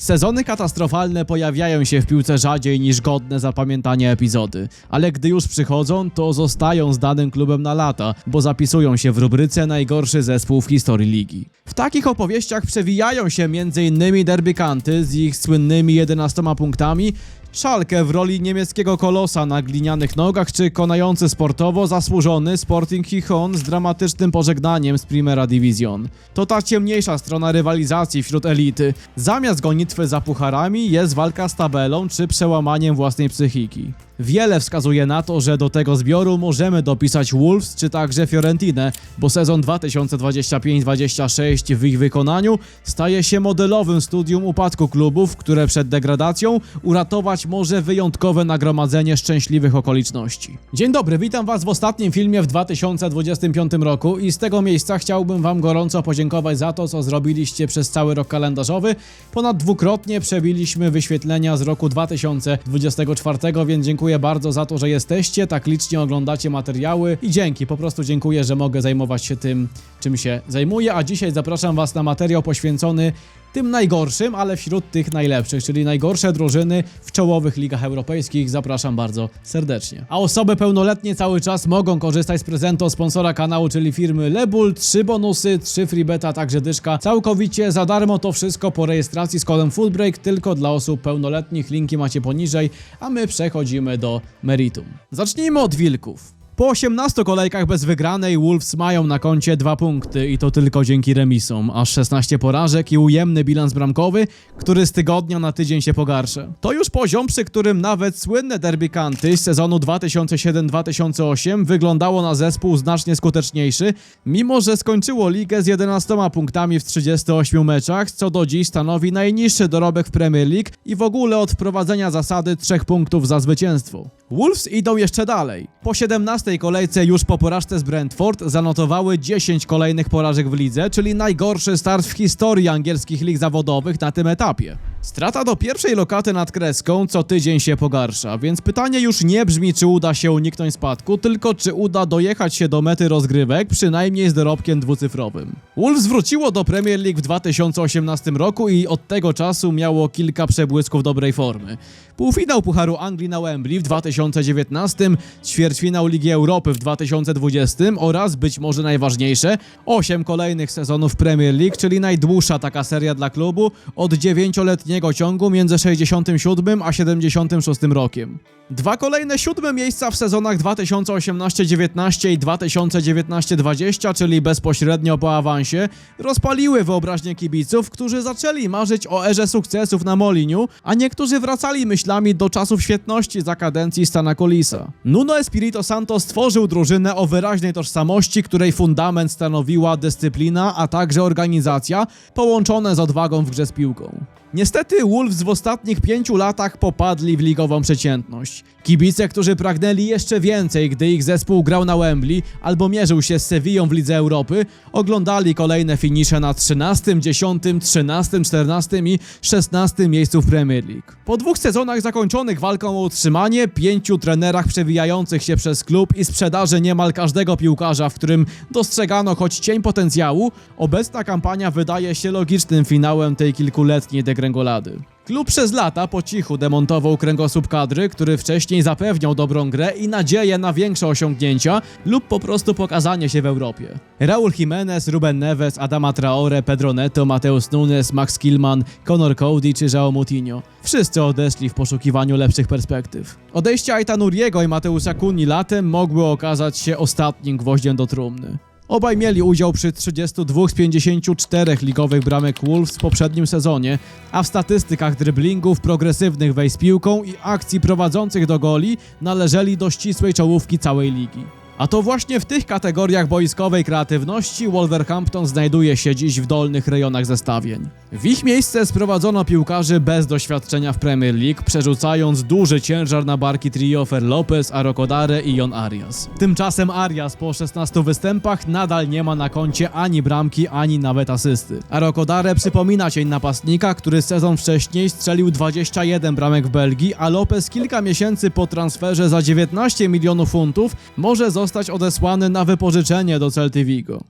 Sezony katastrofalne pojawiają się w piłce rzadziej niż godne zapamiętania epizody, ale gdy już przychodzą, to zostają z danym klubem na lata, bo zapisują się w rubryce najgorszy zespół w historii ligi. W takich opowieściach przewijają się m.in. derbykanty z ich słynnymi 11 punktami, Szalkę w roli niemieckiego kolosa na glinianych nogach, czy konający sportowo zasłużony Sporting Gijon z dramatycznym pożegnaniem z Primera Division. To ta ciemniejsza strona rywalizacji wśród elity. Zamiast gonitwy za pucharami jest walka z tabelą czy przełamaniem własnej psychiki. Wiele wskazuje na to, że do tego zbioru możemy dopisać Wolves czy także Fiorentinę, bo sezon 2025-26 w ich wykonaniu staje się modelowym studium upadku klubów, które przed degradacją uratować może wyjątkowe nagromadzenie szczęśliwych okoliczności. Dzień dobry, witam Was w ostatnim filmie w 2025 roku i z tego miejsca chciałbym Wam gorąco podziękować za to, co zrobiliście przez cały rok kalendarzowy. Ponad dwukrotnie przebiliśmy wyświetlenia z roku 2024, więc dziękuję bardzo za to, że jesteście, tak licznie oglądacie materiały i dzięki, po prostu dziękuję, że mogę zajmować się tym, czym się zajmuję, a dzisiaj zapraszam Was na materiał poświęcony tym najgorszym, ale wśród tych najlepszych, czyli najgorsze drużyny w czołowych ligach europejskich. Zapraszam bardzo serdecznie. A osoby pełnoletnie cały czas mogą korzystać z prezentu sponsora kanału, czyli firmy Lebull. Trzy bonusy, trzy freebeta, a także dyszka. Całkowicie za darmo to wszystko po rejestracji z kodem Foodbreak, tylko dla osób pełnoletnich. Linki macie poniżej, a my przechodzimy do meritum. Zacznijmy od wilków. Po 18 kolejkach bez wygranej Wolves mają na koncie 2 punkty i to tylko dzięki remisom, aż 16 porażek i ujemny bilans bramkowy, który z tygodnia na tydzień się pogarsza. To już poziom, przy którym nawet słynne derby kanty z sezonu 2007-2008 wyglądało na zespół znacznie skuteczniejszy, mimo że skończyło ligę z 11 punktami w 38 meczach, co do dziś stanowi najniższy dorobek w Premier League i w ogóle od wprowadzenia zasady 3 punktów za zwycięstwo. Wolves idą jeszcze dalej. Po 17 kolejce już po porażce z Brentford zanotowały 10 kolejnych porażek w lidze, czyli najgorszy start w historii angielskich lig zawodowych na tym etapie. Strata do pierwszej lokaty nad kreską co tydzień się pogarsza, więc pytanie już nie brzmi, czy uda się uniknąć spadku, tylko czy uda dojechać się do mety rozgrywek, przynajmniej z dorobkiem dwucyfrowym. Wolves wróciło do Premier League w 2018 roku i od tego czasu miało kilka przebłysków dobrej formy. Półfinał Pucharu Anglii na Wembley w 2019, ćwierćfinał Ligi Europy w 2020 oraz, być może najważniejsze, 8 kolejnych sezonów Premier League, czyli najdłuższa taka seria dla klubu od 9-letniego ciągu między 67 a 76 rokiem. Dwa kolejne siódme miejsca w sezonach 2018-19 i 2019-20, czyli bezpośrednio po awansie, rozpaliły wyobraźnię kibiców, którzy zaczęli marzyć o erze sukcesów na Moliniu, a niektórzy wracali myślami do czasów świetności za kadencji Stana Colisa. Nuno Espirito Santo stworzył drużynę o wyraźnej tożsamości, której fundament stanowiła dyscyplina, a także organizacja, połączone z odwagą w grze z piłką. Niestety Wolves w ostatnich pięciu latach popadli w ligową przeciętność. Kibice, którzy pragnęli jeszcze więcej, gdy ich zespół grał na Wembley albo mierzył się z Sewillą w Lidze Europy, oglądali kolejne finisze na 13, 10, 13, 14 i 16 miejscu w Premier League. Po dwóch sezonach zakończonych walką o utrzymanie, pięciu trenerach przewijających się przez klub i sprzedaży niemal każdego piłkarza, w którym dostrzegano choć cień potencjału, obecna kampania wydaje się logicznym finałem tej kilkuletniej degrengolady. Klub przez lata po cichu demontował kręgosłup kadry, który wcześniej zapewniał dobrą grę i nadzieję na większe osiągnięcia lub po prostu pokazanie się w Europie. Raul Jimenez, Ruben Neves, Adama Traore, Pedro Neto, Mateus Nunes, Max Killman, Conor Cody czy João Moutinho. Wszyscy odeszli w poszukiwaniu lepszych perspektyw. Odejście Aita Nuriego i Mateusa Kuni latem mogły okazać się ostatnim gwoździem do trumny. Obaj mieli udział przy 32 z 54 ligowych bramek Wolves w poprzednim sezonie, a w statystykach driblingów, progresywnych wejść piłką i akcji prowadzących do goli należeli do ścisłej czołówki całej ligi. A to właśnie w tych kategoriach boiskowej kreatywności Wolverhampton znajduje się dziś w dolnych rejonach zestawień. W ich miejsce sprowadzono piłkarzy bez doświadczenia w Premier League, przerzucając duży ciężar na barki trio Fer Lopez, Arokodare i Jon Arias. Tymczasem Arias po 16 występach nadal nie ma na koncie ani bramki, ani nawet asysty. Arokodare przypomina cień napastnika, który sezon wcześniej strzelił 21 bramek w Belgii, a Lopez kilka miesięcy po transferze za 19 milionów funtów może zostać odesłany na wypożyczenie do Celty Vigo.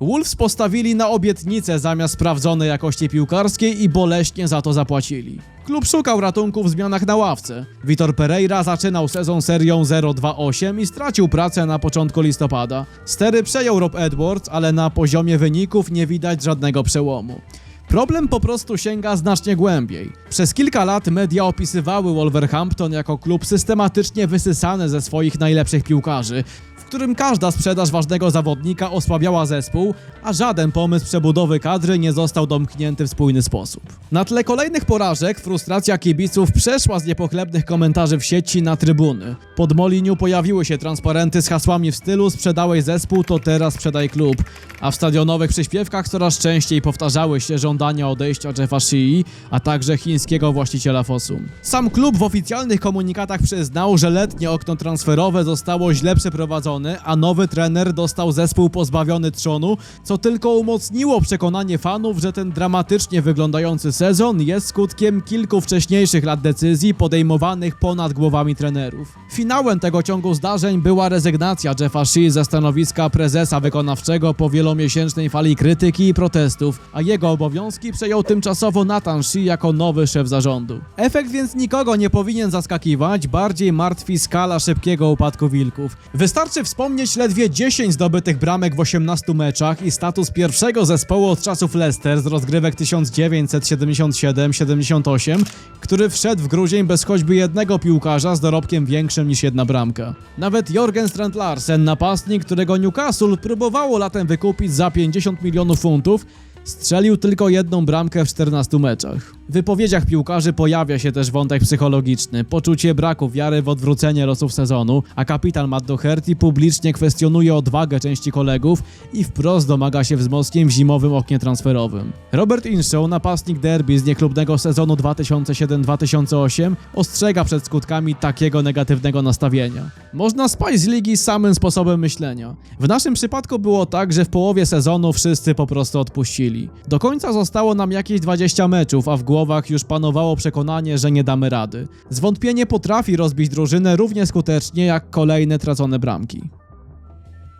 Wolves postawili na obietnicę zamiast sprawdzonej jakości piłkarskiej i boleśnie za to zapłacili. Klub szukał ratunku w zmianach na ławce. Vitor Pereira zaczynał sezon serią 0-2-8 i stracił pracę na początku listopada. Stery przejął Rob Edwards, ale na poziomie wyników nie widać żadnego przełomu. Problem po prostu sięga znacznie głębiej. Przez kilka lat media opisywały Wolverhampton jako klub systematycznie wysysany ze swoich najlepszych piłkarzy, w którym każda sprzedaż ważnego zawodnika osłabiała zespół, a żaden pomysł przebudowy kadry nie został domknięty w spójny sposób. Na tle kolejnych porażek frustracja kibiców przeszła z niepochlebnych komentarzy w sieci na trybuny. Pod Moliniu pojawiły się transparenty z hasłami w stylu sprzedałeś zespół, to teraz sprzedaj klub, a w stadionowych przyśpiewkach coraz częściej powtarzały się żądania odejścia Jeffa Shii, a także chińskiego właściciela Fossum. Sam klub w oficjalnych komunikatach przyznał, że letnie okno transferowe zostało źle przeprowadzone, a nowy trener dostał zespół pozbawiony trzonu, co tylko umocniło przekonanie fanów, że ten dramatycznie wyglądający sezon jest skutkiem kilku wcześniejszych lat decyzji podejmowanych ponad głowami trenerów. Finałem tego ciągu zdarzeń była rezygnacja Jeffa Shea ze stanowiska prezesa wykonawczego po wielomiesięcznej fali krytyki i protestów, a jego obowiązki przejął tymczasowo Nathan Shea jako nowy szef zarządu. Efekt więc nikogo nie powinien zaskakiwać, bardziej martwi skala szybkiego upadku Wilków. Wystarczy wspomnieć ledwie 10 zdobytych bramek w 18 meczach i status pierwszego zespołu od czasów Leicester z rozgrywek 1977-78, który wszedł w grudzień bez choćby jednego piłkarza z dorobkiem większym niż jedna bramka. Nawet Jorgen Strand Larsen, napastnik, którego Newcastle próbowało latem wykupić za 50 milionów funtów, Strzelił tylko jedną bramkę w 14 meczach. W wypowiedziach piłkarzy pojawia się też wątek psychologiczny, poczucie braku wiary w odwrócenie losów sezonu, a kapitan Matt Doherty publicznie kwestionuje odwagę części kolegów i wprost domaga się wzmocnień w zimowym oknie transferowym. Robert Inshaw, napastnik derby z niechlubnego sezonu 2007-2008, ostrzega przed skutkami takiego negatywnego nastawienia. Można spaść z ligi samym sposobem myślenia. W naszym przypadku było tak, że w połowie sezonu wszyscy po prostu odpuścili. Do końca zostało nam jakieś 20 meczów, a w głowach już panowało przekonanie, że nie damy rady. Zwątpienie potrafi rozbić drużynę równie skutecznie jak kolejne tracone bramki.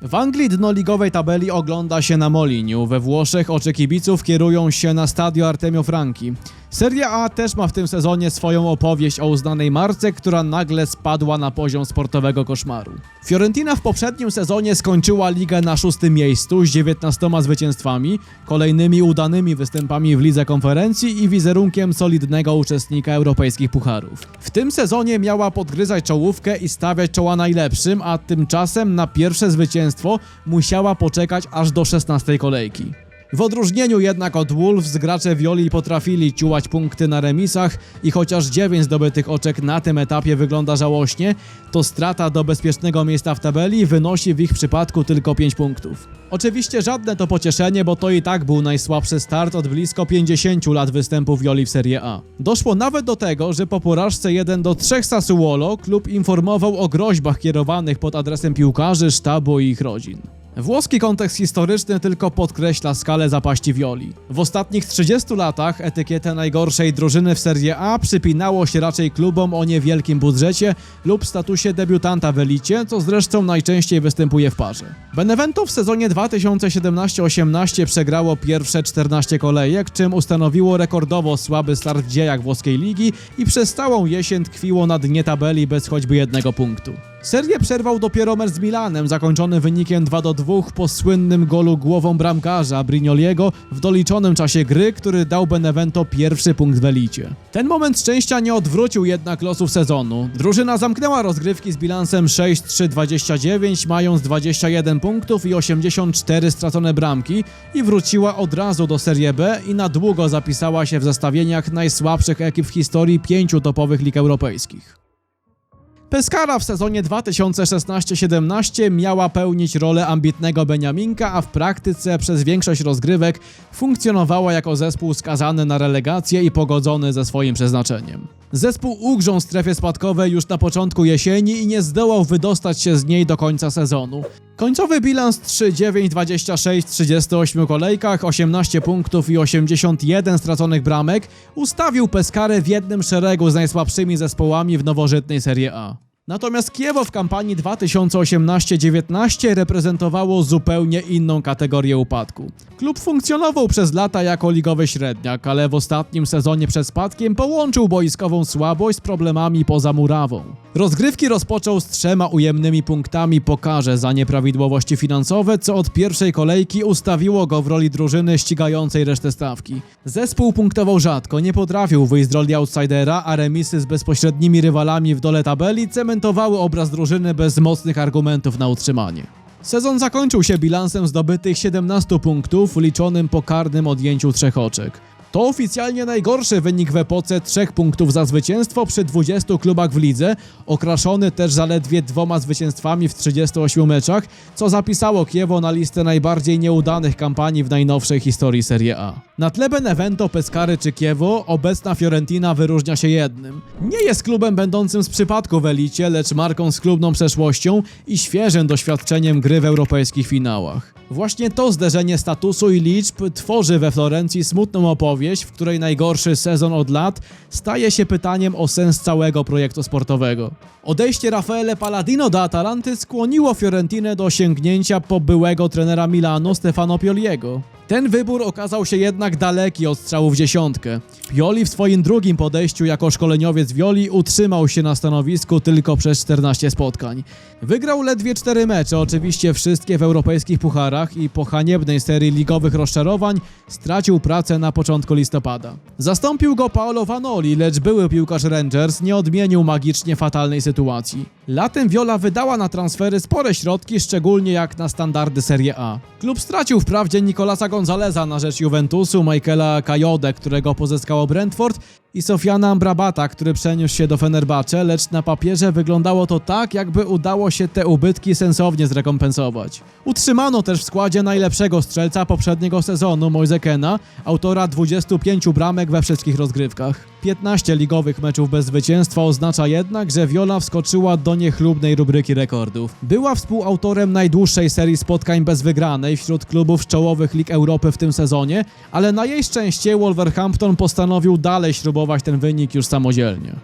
W Anglii dno ligowej tabeli ogląda się na Moliniu, we Włoszech oczy kibiców kierują się na stadio Artemio Franchi. Seria A też ma w tym sezonie swoją opowieść o uznanej marce, która nagle spadła na poziom sportowego koszmaru. Fiorentina w poprzednim sezonie skończyła ligę na szóstym miejscu z 19 zwycięstwami, kolejnymi udanymi występami w lidze konferencji i wizerunkiem solidnego uczestnika europejskich pucharów. W tym sezonie miała podgryzać czołówkę i stawiać czoła najlepszym, a tymczasem na pierwsze zwycięstwo musiała poczekać aż do 16 kolejki. W odróżnieniu jednak od Wolves gracze Violi potrafili ciułać punkty na remisach i chociaż 9 zdobytych oczek na tym etapie wygląda żałośnie, to strata do bezpiecznego miejsca w tabeli wynosi w ich przypadku tylko 5 punktów. Oczywiście żadne to pocieszenie, bo to i tak był najsłabszy start od blisko 50 lat występu Violi w Serie A. Doszło nawet do tego, że po porażce 1 do 3 Sassuolo klub informował o groźbach kierowanych pod adresem piłkarzy, sztabu i ich rodzin. Włoski kontekst historyczny tylko podkreśla skalę zapaści Violi. W ostatnich 30 latach etykietę najgorszej drużyny w Serie A przypinało się raczej klubom o niewielkim budżecie lub statusie debiutanta w elicie, co zresztą najczęściej występuje w parze. Benevento w sezonie 2017-18 przegrało pierwsze 14 kolejek, czym ustanowiło rekordowo słaby start w dziejach włoskiej ligi i przez całą jesień tkwiło na dnie tabeli bez choćby jednego punktu. Serię przerwał dopiero mecz z Milanem, zakończony wynikiem 2 do 2 po słynnym golu głową bramkarza Brignoliego w doliczonym czasie gry, który dał Benevento pierwszy punkt w elicie. Ten moment szczęścia nie odwrócił jednak losów sezonu. Drużyna zamknęła rozgrywki z bilansem 6-3-29, mając 21 punktów i 84 stracone bramki i wróciła od razu do Serie B i na długo zapisała się w zestawieniach najsłabszych ekip w historii pięciu topowych lig europejskich. Pescara w sezonie 2016-17 miała pełnić rolę ambitnego Beniaminka, a w praktyce przez większość rozgrywek funkcjonowała jako zespół skazany na relegację i pogodzony ze swoim przeznaczeniem. Zespół ugrzął strefie spadkowej już na początku jesieni i nie zdołał wydostać się z niej do końca sezonu. Końcowy bilans 3-9-26 w 38 kolejkach, 18 punktów i 81 straconych bramek ustawił Peskarę w jednym szeregu z najsłabszymi zespołami w nowożytnej Serie A. Natomiast Kiewo w kampanii 2018-19 reprezentowało zupełnie inną kategorię upadku. Klub funkcjonował przez lata jako ligowy średniak, ale w ostatnim sezonie przed spadkiem połączył boiskową słabość z problemami poza murawą. Rozgrywki rozpoczął z trzema ujemnymi punktami po karze za nieprawidłowości finansowe, co od pierwszej kolejki ustawiło go w roli drużyny ścigającej resztę stawki. Zespół punktował rzadko, nie potrafił wyjść z roli outsidera, a remisy z bezpośrednimi rywalami w dole tabeli cementowały obraz drużyny bez mocnych argumentów na utrzymanie. Sezon zakończył się bilansem zdobytych 17 punktów, liczonym po karnym odjęciu trzech oczek. To oficjalnie najgorszy wynik w epoce trzech punktów za zwycięstwo przy 20 klubach w lidze, okraszony też zaledwie dwoma zwycięstwami w 38 meczach, co zapisało Kiewo na listę najbardziej nieudanych kampanii w najnowszej historii Serie A. Na tle Benevento, Pescary czy Kiewo obecna Fiorentina wyróżnia się jednym. Nie jest klubem będącym z przypadku w elicie, lecz marką z klubną przeszłością i świeżym doświadczeniem gry w europejskich finałach. Właśnie to zderzenie statusu i liczb tworzy we Florencji smutną opowieść, w której najgorszy sezon od lat staje się pytaniem o sens całego projektu sportowego. Odejście Raffaele Palladino do Atalanty skłoniło Fiorentinę do sięgnięcia po byłego trenera Milanu Stefano Pioliego. Ten wybór okazał się jednak daleki od strzału w dziesiątkę. Pioli w swoim drugim podejściu jako szkoleniowiec Violi utrzymał się na stanowisku tylko przez 14 spotkań. Wygrał ledwie 4 mecze, oczywiście wszystkie w europejskich pucharach i po haniebnej serii ligowych rozczarowań stracił pracę na początku listopada. Zastąpił go Paolo Vanoli, lecz były piłkarz Rangers nie odmienił magicznie fatalnej sytuacji. Latem Viola wydała na transfery spore środki, szczególnie jak na standardy Serie A. Klub stracił wprawdzie Nicolasa Gonzaleza na rzecz Juventusu, Michaela Kajode, którego pozyskało Brentford i Sofiana Ambrabata, który przeniósł się do Fenerbahce, lecz na papierze wyglądało to tak, jakby udało się te ubytki sensownie zrekompensować. Utrzymano też w składzie najlepszego strzelca poprzedniego sezonu, Moisekena, autora 25 bramek we wszystkich rozgrywkach. 15 ligowych meczów bez zwycięstwa oznacza jednak, że Viola wskoczyła do niechlubnej rubryki rekordów. Była współautorem najdłuższej serii spotkań bez wygranej wśród klubów czołowych lig Europy w tym sezonie, ale na jej szczęście Wolverhampton postanowił dalej śrubować ten wynik już samodzielnie.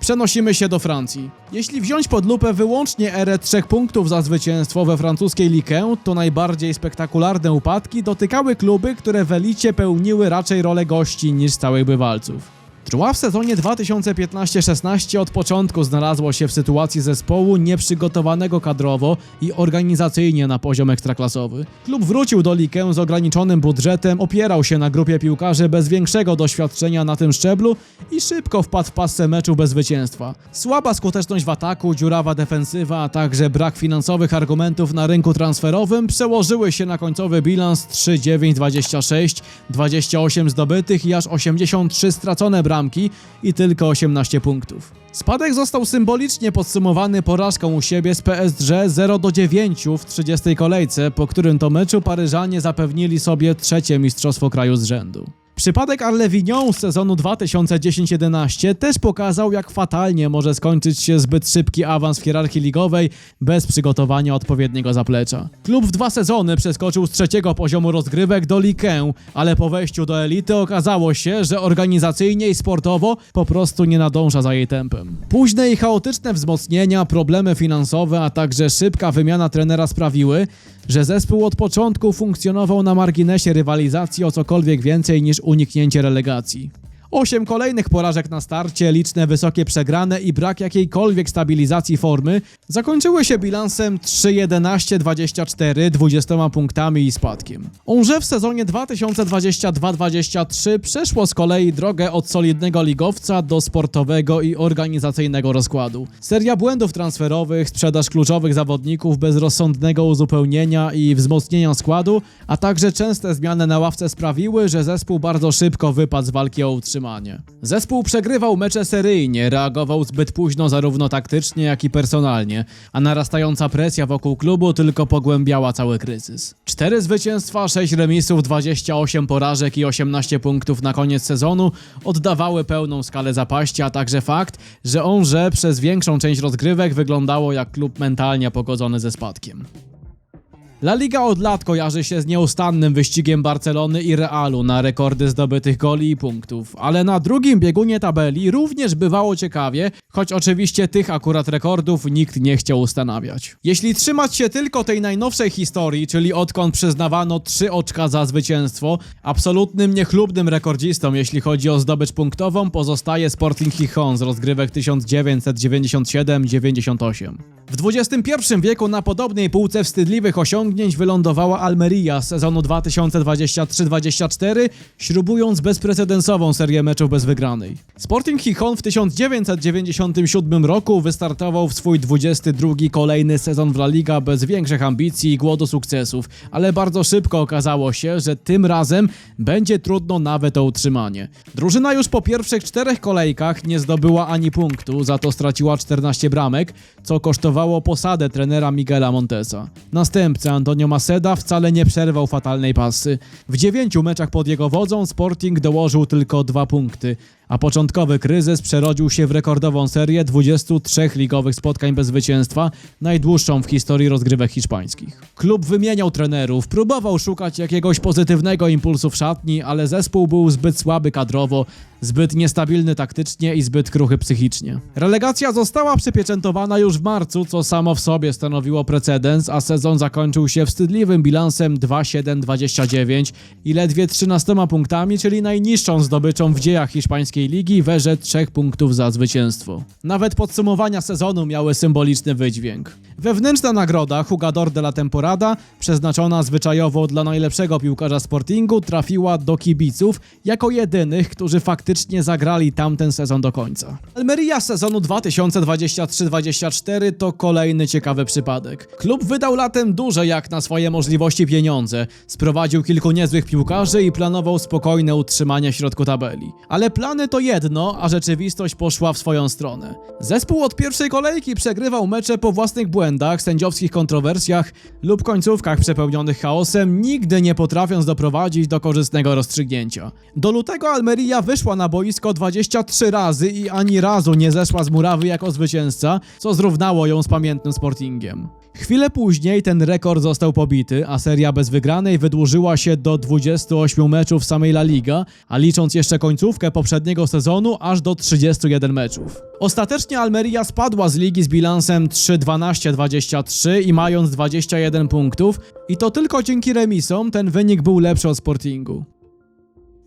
Przenosimy się do Francji. Jeśli wziąć pod lupę wyłącznie erę trzech punktów za zwycięstwo we francuskiej Ligue, to najbardziej spektakularne upadki dotykały kluby, które w elicie pełniły raczej rolę gości niż stałych bywalców. Troyes w sezonie 2015-16 od początku znalazło się w sytuacji zespołu nieprzygotowanego kadrowo i organizacyjnie na poziom ekstraklasowy. Klub wrócił do Likę z ograniczonym budżetem, opierał się na grupie piłkarzy bez większego doświadczenia na tym szczeblu i szybko wpadł w pasę meczu bez zwycięstwa. Słaba skuteczność w ataku, dziurawa defensywa, a także brak finansowych argumentów na rynku transferowym przełożyły się na końcowy bilans 3-9-26, 28 zdobytych i aż 83 stracone bramki i tylko 18 punktów. Spadek został symbolicznie podsumowany porażką u siebie z PSG 0 do 9 w 30 kolejce, po którym to meczu Paryżanie zapewnili sobie trzecie mistrzostwo kraju z rzędu. Przypadek Arlewignon z sezonu 2010-11 też pokazał, jak fatalnie może skończyć się zbyt szybki awans w hierarchii ligowej bez przygotowania odpowiedniego zaplecza. Klub w dwa sezony przeskoczył z trzeciego poziomu rozgrywek do Ligue, ale po wejściu do elity okazało się, że organizacyjnie i sportowo po prostu nie nadąża za jej tempem. Późne i chaotyczne wzmocnienia, problemy finansowe, a także szybka wymiana trenera sprawiły, że zespół od początku funkcjonował na marginesie rywalizacji o cokolwiek więcej niż uniknięcie relegacji. Osiem kolejnych porażek na starcie, liczne wysokie przegrane i brak jakiejkolwiek stabilizacji formy zakończyły się bilansem 3-11-24, 20 punktami i spadkiem. Onże w sezonie 2022-23 przeszło z kolei drogę od solidnego ligowca do sportowego i organizacyjnego rozkładu. Seria błędów transferowych, sprzedaż kluczowych zawodników bez rozsądnego uzupełnienia i wzmocnienia składu, a także częste zmiany na ławce sprawiły, że zespół bardzo szybko wypadł z walki o utrzymanie utrzymanie. Zespół przegrywał mecze seryjnie, reagował zbyt późno zarówno taktycznie, jak i personalnie, a narastająca presja wokół klubu tylko pogłębiała cały kryzys. Cztery zwycięstwa, 6 remisów, 28 porażek i 18 punktów na koniec sezonu oddawały pełną skalę zapaści, a także fakt, że onże przez większą część rozgrywek wyglądało jak klub mentalnie pogodzony ze spadkiem. La Liga od lat kojarzy się z nieustannym wyścigiem Barcelony i Realu na rekordy zdobytych goli i punktów, ale na drugim biegunie tabeli również bywało ciekawie, choć oczywiście tych akurat rekordów nikt nie chciał ustanawiać. Jeśli trzymać się tylko tej najnowszej historii, czyli odkąd przyznawano trzy oczka za zwycięstwo, absolutnym niechlubnym rekordzistą, jeśli chodzi o zdobycz punktową, pozostaje Sporting Gijón z rozgrywek 1997-98. W XXI wieku na podobnej półce wstydliwych osiągnięć wylądowała Almeria z sezonu 2023-24, śrubując bezprecedensową serię meczów bez wygranej. Sporting Gijón w 1997 roku wystartował w swój 22 kolejny sezon w La Liga bez większych ambicji i głodu sukcesów, ale bardzo szybko okazało się, że tym razem będzie trudno nawet o utrzymanie. Drużyna już po pierwszych czterech kolejkach nie zdobyła ani punktu, za to straciła 14 bramek, co kosztowało posadę trenera Miguela Montesa. Następca Antonio Maceda wcale nie przerwał fatalnej pasy. W dziewięciu meczach pod jego wodzą Sporting dołożył tylko dwa punkty, a początkowy kryzys przerodził się w rekordową serię 23 ligowych spotkań bez zwycięstwa, najdłuższą w historii rozgrywek hiszpańskich. Klub wymieniał trenerów, próbował szukać jakiegoś pozytywnego impulsu w szatni, ale zespół był zbyt słaby kadrowo, zbyt niestabilny taktycznie i zbyt kruchy psychicznie. Relegacja została przypieczętowana już w marcu, co samo w sobie stanowiło precedens, a sezon zakończył się wstydliwym bilansem 2-7-29 i ledwie 13 punktami, czyli najniższą zdobyczą w dziejach hiszpańskiej ligi, werze 3 punktów za zwycięstwo. Nawet podsumowania sezonu miały symboliczny wydźwięk. Wewnętrzna nagroda Jugador de la Temporada, przeznaczona zwyczajowo dla najlepszego piłkarza Sportingu, trafiła do kibiców jako jedynych, którzy faktycznie zagrali tamten sezon do końca. Almeria sezonu 2023-24 to kolejny ciekawy przypadek. Klub wydał latem duże jak na swoje możliwości pieniądze, sprowadził kilku niezłych piłkarzy i planował spokojne utrzymanie środku tabeli. Ale plany to jedno, a rzeczywistość poszła w swoją stronę. Zespół od pierwszej kolejki przegrywał mecze po własnych błędach, sędziowskich kontrowersjach lub końcówkach przepełnionych chaosem, nigdy nie potrafiąc doprowadzić do korzystnego rozstrzygnięcia. Do lutego Almeria wyszła na boisko 23 razy i ani razu nie zeszła z murawy jako zwycięzca, co zrównało ją z pamiętnym Sportingiem. Chwilę później ten rekord został pobity, a seria bez wygranej wydłużyła się do 28 meczów samej La Liga, a licząc jeszcze końcówkę poprzedniego sezonu aż do 31 meczów. Ostatecznie Almeria spadła z ligi z bilansem 3-12-23 i mając 21 punktów i to tylko dzięki remisom ten wynik był lepszy od Sportingu.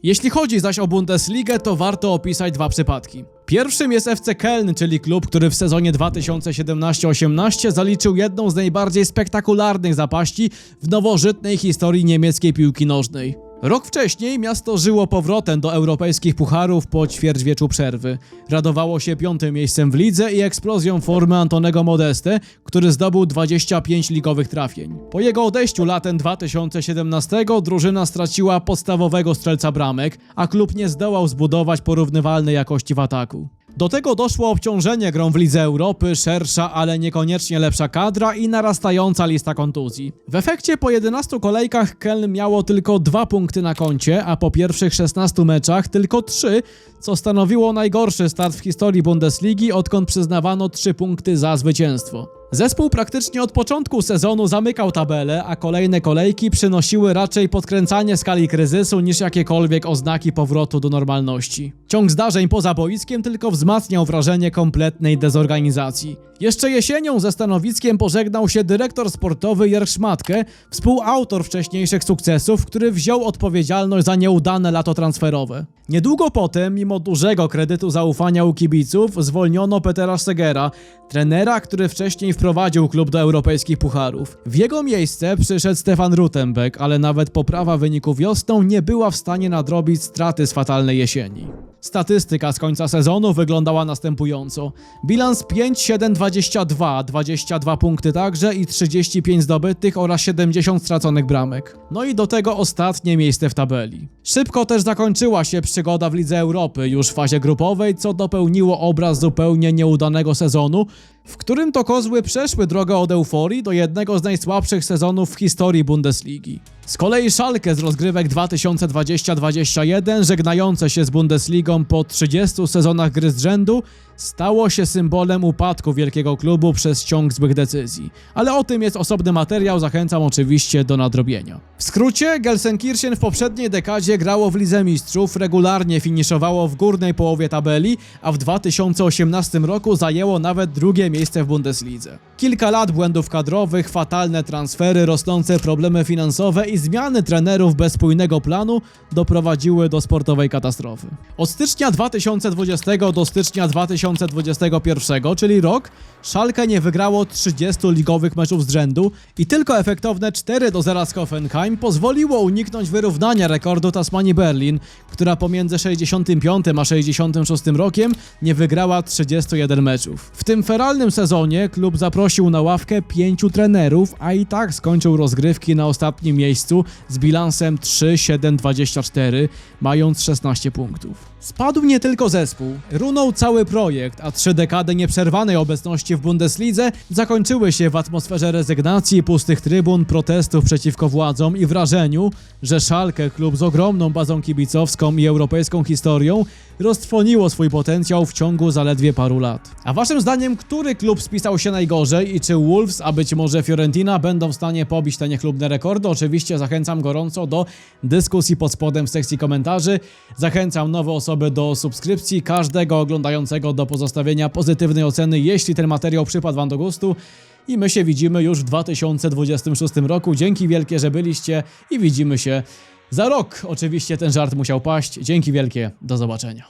Jeśli chodzi zaś o Bundesligę, to warto opisać dwa przypadki. Pierwszym jest FC Köln, czyli klub, który w sezonie 2017-18 zaliczył jedną z najbardziej spektakularnych zapaści w nowożytnej historii niemieckiej piłki nożnej. Rok wcześniej miasto żyło powrotem do europejskich pucharów po ćwierćwieczu przerwy. Radowało się piątym miejscem w lidze i eksplozją formy Antonego Modeste, który zdobył 25 ligowych trafień. Po jego odejściu latem 2017 drużyna straciła podstawowego strzelca bramek, a klub nie zdołał zbudować porównywalnej jakości w ataku. Do tego doszło obciążenie grą w Lidze Europy, szersza, ale niekoniecznie lepsza kadra i narastająca lista kontuzji. W efekcie po 11 kolejkach Keln miało tylko 2 punkty na koncie, a po pierwszych 16 meczach tylko 3, co stanowiło najgorszy start w historii Bundesligi, odkąd przyznawano 3 punkty za zwycięstwo. Zespół praktycznie od początku sezonu zamykał tabelę, a kolejne kolejki przynosiły raczej podkręcanie skali kryzysu niż jakiekolwiek oznaki powrotu do normalności. Ciąg zdarzeń poza boiskiem tylko wzmacniał wrażenie kompletnej dezorganizacji. Jeszcze jesienią ze stanowiskiem pożegnał się dyrektor sportowy Jerk Szmatke, współautor wcześniejszych sukcesów, który wziął odpowiedzialność za nieudane lato transferowe. Niedługo potem, mimo dużego kredytu zaufania u kibiców, zwolniono Petera Segera, trenera, który wcześniej wprowadził klub do europejskich pucharów. W jego miejsce przyszedł Stefan Rutenbeck, ale nawet poprawa wyniku wiosną nie była w stanie nadrobić straty z fatalnej jesieni. Statystyka z końca sezonu wyglądała następująco. Bilans 5-7-22, 22 punkty także i 35 zdobytych oraz 70 straconych bramek. No i do tego ostatnie miejsce w tabeli. Szybko też zakończyła się przygoda w Lidze Europy już w fazie grupowej, co dopełniło obraz zupełnie nieudanego sezonu, w którym to kozły przeszły drogę od euforii do jednego z najsłabszych sezonów w historii Bundesligi. Z kolei Schalke z rozgrywek 2020-21, żegnające się z Bundesligą po 30 sezonach gry z rzędu, stało się symbolem upadku wielkiego klubu przez ciąg złych decyzji. Ale o tym jest osobny materiał, zachęcam oczywiście do nadrobienia. W skrócie, Gelsenkirchen w poprzedniej dekadzie grało w Lidze Mistrzów, regularnie finiszowało w górnej połowie tabeli, a w 2018 roku zajęło nawet drugie miejsce w Bundeslidze. Kilka lat błędów kadrowych, fatalne transfery, rosnące problemy finansowe i zmiany trenerów bez spójnego planu doprowadziły do sportowej katastrofy. Od stycznia 2020 do stycznia 2021, czyli rok, Schalke nie wygrało 30 ligowych meczów z rzędu i tylko efektowne 4 do 0 z Hoffenheim pozwoliło uniknąć wyrównania rekordu Tasmanii Berlin, która pomiędzy 65 a 66 rokiem nie wygrała 31 meczów. W tym feralnym sezonie klub zaprosił na ławkę pięciu trenerów, a i tak skończył rozgrywki na ostatnim miejscu z bilansem 3-7-24, mając 16 punktów. Spadł nie tylko zespół, runął cały projekt, a trzy dekady nieprzerwanej obecności w Bundeslidze zakończyły się w atmosferze rezygnacji, pustych trybun, protestów przeciwko władzom i wrażeniu, że Schalke, klub z ogromną bazą kibicowską i europejską historią, roztrwoniło swój potencjał w ciągu zaledwie paru lat. A waszym zdaniem, który klub spisał się najgorzej i czy Wolves, a być może Fiorentina będą w stanie pobić te niechlubne rekordy? Oczywiście zachęcam gorąco do dyskusji pod spodem w sekcji komentarzy. Zachęcam nowe osoby do subskrypcji, każdego oglądającego do pozostawienia pozytywnej oceny, jeśli ten materiał przypadł wam do gustu. I my się widzimy już w 2026 roku. Dzięki wielkie, że byliście i widzimy się za rok. Oczywiście ten żart musiał paść. Dzięki wielkie, do zobaczenia.